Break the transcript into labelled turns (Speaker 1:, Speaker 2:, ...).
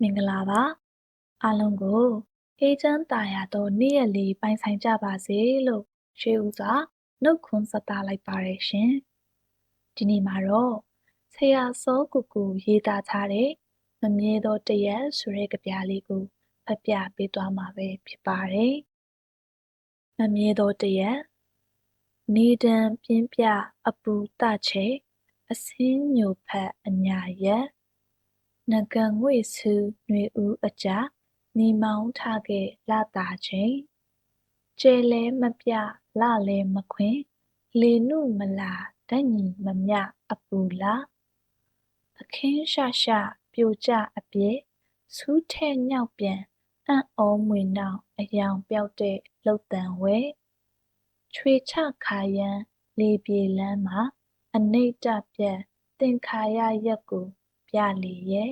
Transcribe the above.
Speaker 1: မင်္ဂလာပါအားလုံးကိုအေးချမ်းသာယာသောနေ့ရက်လေးပိုင်ဆိုင်ကြပါစေလို့ရှေးဦးစွာနှုတ်ခွန်းဆက်သလိုက်ပါတယ်ရှင်ဒီနေ့မှာတော့ဆရာစောကူကူရေးသားထားတဲ့မမြဲသောတရက်ဆိုတဲ့ကြပြလေးကိုဖတ်ပြပေးသွားမှာပဲဖြစ်ပါတယ်မမြဲသောတရက်နေတံပြင်းပြအပူတချေအစင်းညိုဖက်အညာရက် နဂံငွေဆူຫນွေဦးအကြာနေမောင်းထခဲ့လတာချိန်ကျဲလဲမပြလလဲမခွင်လေနုမလာဓာတ်ညီမမျှအပူလာသခင်ရှရှပြိုကျအပြည့်ဆူးထဲညောက်ပြန်အံ့ဩမွေနှောက်အယောင်ပြောက်တဲ့လှုပ်တံဝဲချွေချခါရန်လေပြေလမ်းမှာအနိဋ္ဌပြတ်သင်္ခါရရက်ကို ပြလေရဲ့